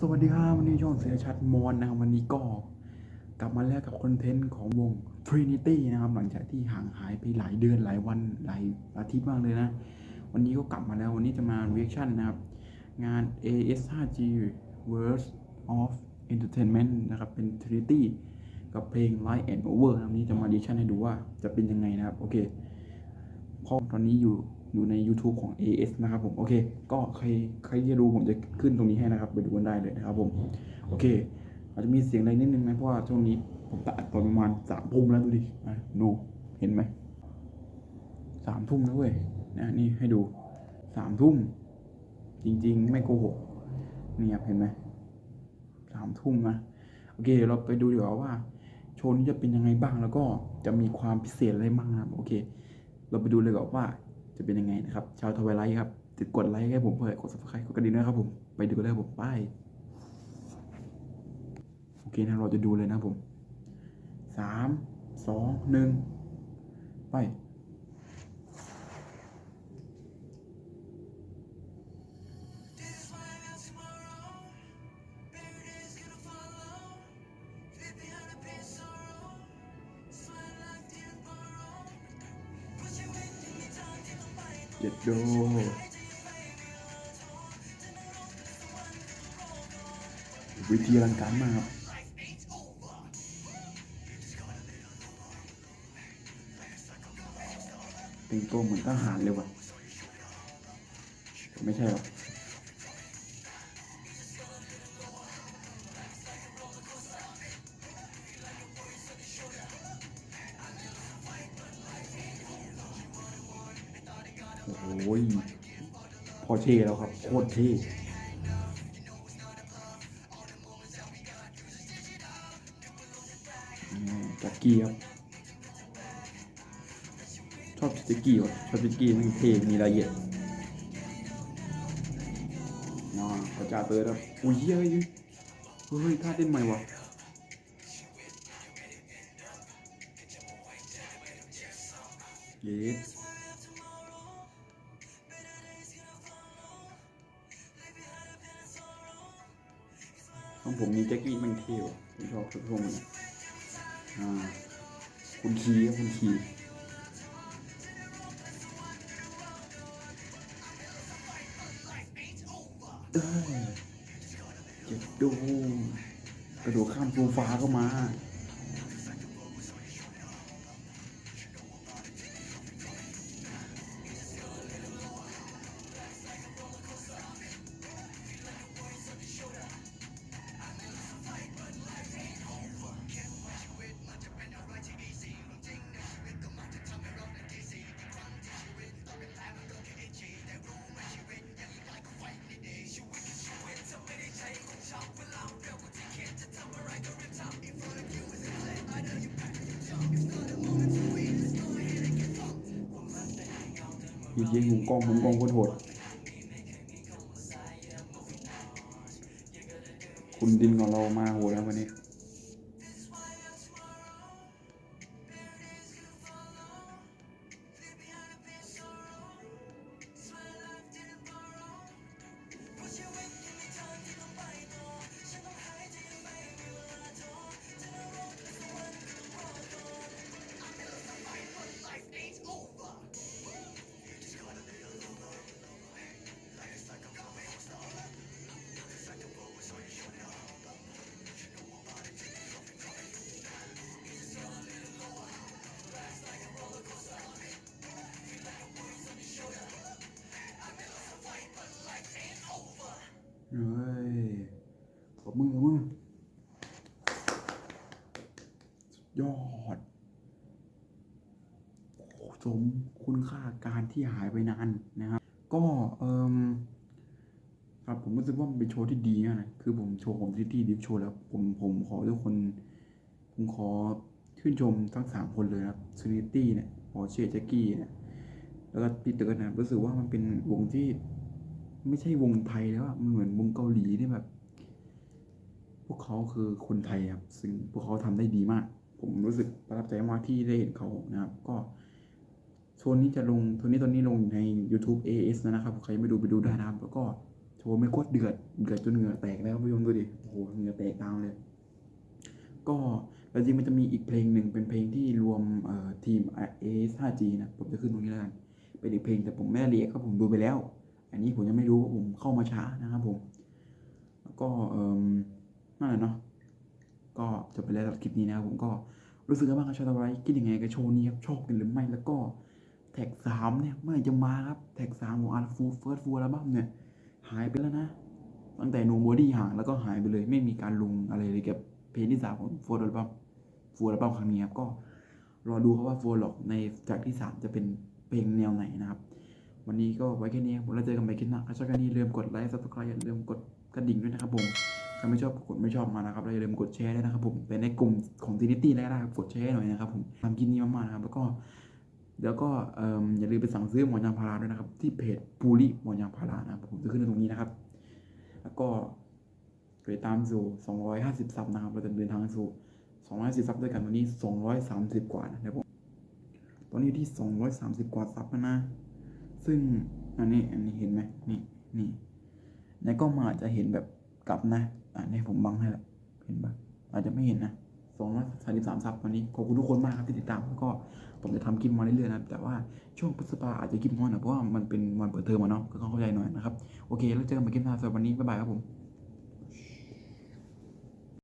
สวัสดีครับวันนี้ช่องเสียชัดมอนนะครับวันนี้ก็กลับมาแล้วกับคอนเทนต์ของวง Trinity นะครับหลังจากที่ห่างหายไปหลายเดือนหลายวันหลายอาทิตย์มากเลยนะ วันนี้ก็กลับมาแล้ววันนี้จะมา reaction นะครับ งาน AS5G Words of Entertainment นะครับเป็น Trinity กับเพลง Light and Over นะวันนี้จะมา reaction ให้ดูว่าจะเป็นยังไงนะครับ โอเคพราะตอนนี้อยู่ อยู่ใน YouTube ของ AS นะครับผม โอเค ก็ใครใครที่ดูผมจะขึ้นตรงนี้ให้นะครับ ไปดูกันได้เลยนะครับผม โอเค อาจจะมีเสียงอะไรนิดนึงนะ เพราะว่าช่วงนี้ผมตัดตอนประมาณสามทุ่มแล้วดูดิดูเห็นไหมสามทุ่มแล้วเว้ยนะนี่ให้ดูสามทุ่ม จริง ๆ ไม่โกหกนี่ครับเห็นไหมสามทุ่มนะโอเคเดี๋ยวเราไปดูดีกว่าว่า โชว์นี้จะเป็นยังไงบ้างแล้วก็จะมีความพิเศษอะไรบ้างนะครับ โอเค เราไปดูเลยก่อนว่า จะเป็นยังไงนะครับ ชาวทวายไลท์ครับติดกดไลค์ให้ผมเพื่อกดซับสไครต์กดกระดิ่งนะครับผมไปดูกันเลยผมป้ายโอเคนะเราจะดูเลยนะผมสามสองหนึ่งไป จ็ดโดวิธีลังการมากครับแต่งตัวเหมือนทหารเลยว่ะ ไม่ใช่หรอก โอ้โหพอเท่แล้วครับ โคตรเท่จ็กกี้ครับชอบจ็กกี้ว่ะชอบจ็กกี้มันเท่มีรายละเอียดอ่าพระจ่าเตอร์ครับอุ้ยเฮ้ยเฮ้ยท่าเต้นใหม่ว่ะเย ของผมมีแจ็คกี้มันเท่ว่ะผมชอบชุดพวกมันอ่าคุณคีครับคุณคีเอ้จ็บดูกระโดดข้ามโซฟาเข้ามา ยิงยิงหุมกล้องหุมกล้องโคตรโหดคุณดินของเรามาโหดแล้ววันนี้ ยอดสมคุณค่าการที่หายไปนานนะครับ ก็เอ่มครับผมรู้สึกว่ามันเป็นโชว์ที่ดีนะคือผมโชว์ของซิตี้ดิฟโชว์แล้ว ผมผมขอทุกคน ผมขอชื่นชมทั้งสามคนเลยนะครับซิตี้เนี่ยพอเชแจ็กกี้เนี่ยแล้วก็พีเตอร์นะรู้สึกว่ามันเป็นวงที่ไม่ใช่วงไทยแล้วอะมันเหมือนวงเกาหลีที่แบบ พวกเขาคือคนไทยครับ ซึ่งพวกเขาทำได้ดีมาก ผมรู้สึกประทับใจมากที่ได้เห็นเขานะครับ ก็โชว์นี้จะลงโชว์นี้ตอนนี้ลงอยู่ใน YouTube AS นะครับใครไม่ดูไปดูได้นะครับ แล้วก็โชว์ไม่โคตรเดือดเกิดจนเหงื่อแตกแล้วคุณผู้ชมดูดิโอ้โหเหงื่อแตกตามเลย ก็แต่จริงมันจะมีอีกเพลงหนึ่งเป็นเพลงที่รวมเอ่อทีม a 5 g นะผมจะขึ้นตรงนี้แล้วกันเป็นอีกเพลงแต่ผมไม่ได้เรียกครับผมดูไปแล้ว อันนี้ผมยังไม่รู้ว่าผมเข้ามาช้านะครับผมแล้วก็อ่มนั่นแหละเนาะ ก็จบไปแล้วสำหรับคลิปนี้นะครับผมก็รู้สึกกันบ้างครับชาวตะไลคิดยังไงกับโชว์นี้ครับชอบกันหรือไม่แล้วก็แท็กสามเนี่ยเมื่อไหร่จะมาครับ แท็กสามของอัลฟูเฟิร์สฟูอัลบั้มเนี่ย หายไปแล้วนะ ตั้งแต่โนบอดี้ห่างแล้วก็หายไปเลย ไม่มีการลงอะไรเลยกับเพลงที่สามของฟร์อัลบั้มฟร์อัลบั้มครั้งนี้ครับก็รอดูครับว่าฟร์หลอกในจากที่สามจะเป็นเพลงแนวไหนนะครับ วันนี้ก็ไว้แค่นี้ผมแล้วเจอกันใหม่คลิปหน้าถ้าชอบแค่นี้อย่าลืมกดไลค์ซับสไครต์อย่าลืมกดกระดิ่งด้วยนะครับผม ครไม่ชอบกดไม่ชอบมานะครับแล้วอย่าลืมกดแชร์ด้วยนะครับผมเป็นในกลุ่มของทีนิตี้แล้วนะครับกดแชร์หน่อยนะครับผมทำคลิปนี้มากๆนะครับแล้วก็แล้วก็อย่าลืมไปสั่งซื้อหมอนยางพาราด้วยนะครับ ที่เพจปูริหมอนยางพารานะครับผมจะขึ้นในตรงนี้นะครับ แล้วก็ไปตามสู่ 250 ซับนะครับเราจะเดินทางสู่ 250 ซับด้วยกันวันนี้ 230 กว่านะเดี๋ยวผมตอนนี้อยู่ที่ 230 กว่าซับนะ ซึ่งอันนี้อันนี้เห็นไหมนี่นี่ในกล้องมันอาจจะเห็นแบบกลับนะ อ่านี่ผมบังให้ละเห็นปะอาจจะไม่เห็นนะ233ซับวันนี้ขอบคุณทุกคนมากครับที่ติดตามแล้วก็ผมจะทำคลิปมาเรื่อยๆนะแต่ว่าช่วงพฤษภาอาจจะคลิปน้อยหน่อยเพราะว่ามันเป็นวันเปิดเทอมเนาะก็ต้องเข้าใจหน่อยนะครับโอเค แล้วเจอกันใหม่คลิปหน้าสำหรับวันนี้บ๊ายบายครับผม